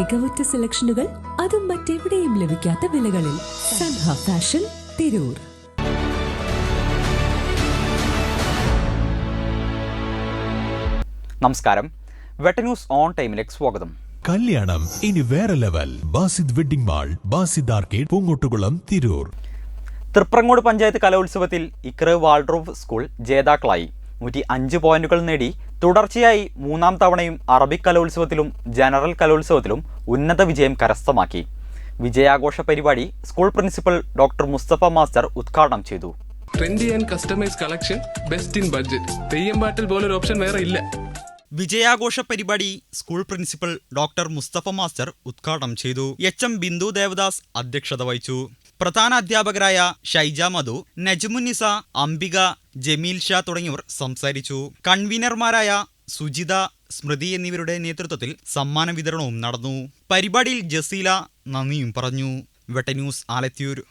മികവുറ്റ സെലക്ഷനുകൾ അതും മറ്റെവിടെയും ലഭിക്കാത്ത വിലകളിൽ സൻഹ ഫാഷൻ തിരൂർ. നമസ്കാരം. വെട്ട ന്യൂസ് ഓൺ ടൈമിലേക്ക് സ്വാഗതം. കല്യാണം ഇനി വേറെ level. Basid wedding mall Basid arcade Poongottukulam Tirur. Thriprangode panchayat കലോത്സവത്തിൽ ഇക്ര വാൾഡ്രോവ് സ്കൂൾ ജേതാക്കളായി. നൂറ്റി അഞ്ച് പോയിന്റുകൾ നേടി തുടർച്ചയായി മൂന്നാം തവണയും അറബിക് കലോത്സവത്തിലും ജനറൽ കലോത്സവത്തിലും ഉന്നത വിജയം കരസ്ഥമാക്കി. വിജയാഘോഷ പരിപാടി school principal doctor Mustafa master ഉദ്ഘാടനം ചെയ്തു. Trendy and customise collection best in budget Theyyam പാട്ടിൽ പോലൊരു ഓപ്ഷൻ വേറെ ഇല്ല. വിജയാഘോഷ പരിപാടി school principal doctor Mustafa master ഉദ്ഘാടനം ചെയ്തു. എച്ച് എം ബിന്ദു ദേവദാസ് അധ്യക്ഷത വഹിച്ചു. പ്രധാന അധ്യാപകരായ ഷൈജ മധു നജ്മുനിസ അംബിക ജമീൽ ഷാ തുടങ്ങിയവർ സംസാരിച്ചു. കൺവീനർമാരായ സുജിത സ്മൃതി എന്നിവരുടെ നേതൃത്വത്തിൽ സമ്മാന വിതരണവും നടന്നു. പരിപാടിയിൽ ജസീല നന്ദിയും പറഞ്ഞു. വെട്ട ന്യൂസ് ആലത്തിയൂർ